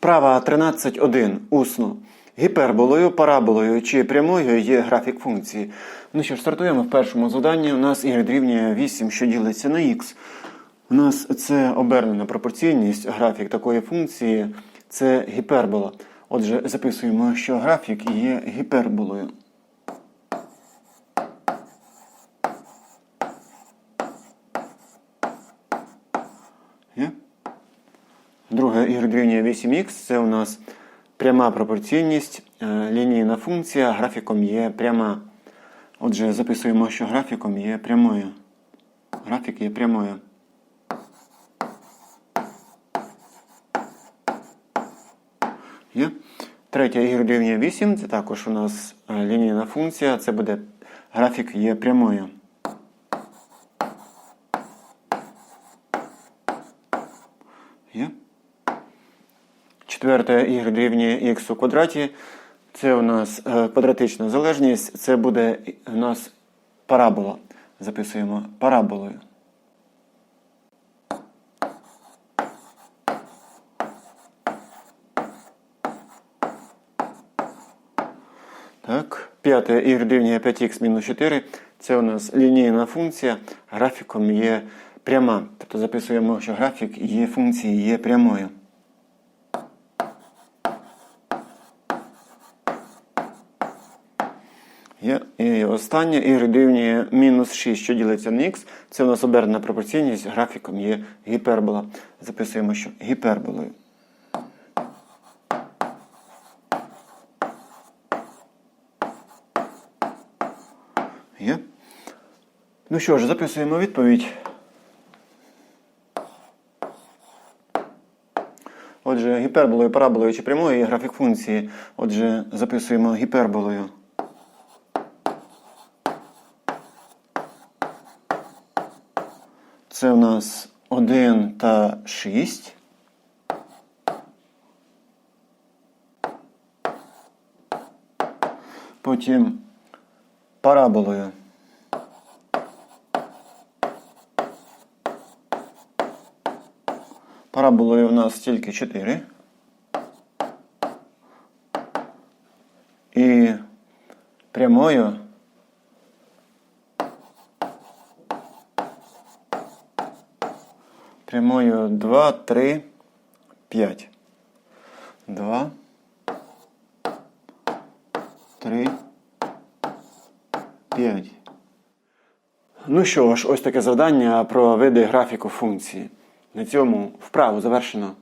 Вправа 13.1. Усно. Гіперболою, параболою чи прямою є графік функції. Ну що ж, стартуємо в першому заданні. У нас y дорівнює 8, що ділиться на x. У нас це обернена пропорційність, графік такої функції це гіпербола. Отже, записуємо, що графік є гіперболою. Є? Друге y дорівнює 8х це у нас пряма пропорційність, е, лінійна функція, графіком є пряма. Отже, записуємо, що графіком є прямою. Графік є прямою. Є. Третє y дорівнює 8, це також у нас е, лінійна функція, це буде графік є прямою. Є. Четверте y дорівнює х у квадраті. Це у нас е, квадратична залежність, це буде у нас парабола. Записуємо параболою. Так, п'яте y дорівнює 5х мінус 4. Це у нас лінійна функція, графіком є пряма. Тобто записуємо, що графік є функції є прямою. Є. І останнє y дорівнює мінус 6, що ділиться на х. Це у нас обернена пропорційність, графіком є гіпербола. Записуємо, що гіперболою. Є. Ну що ж, записуємо відповідь. Отже, гіперболою, параболою чи прямою є графік функції. Отже, записуємо гіперболою. Це у нас 1 та 6. Потім параболою. Параболою у нас тільки 4. І прямою прямою 2, 3, 5. 2, 3, 5. Ну що ж, ось таке завдання про види графіку функції. На цьому вправу завершено.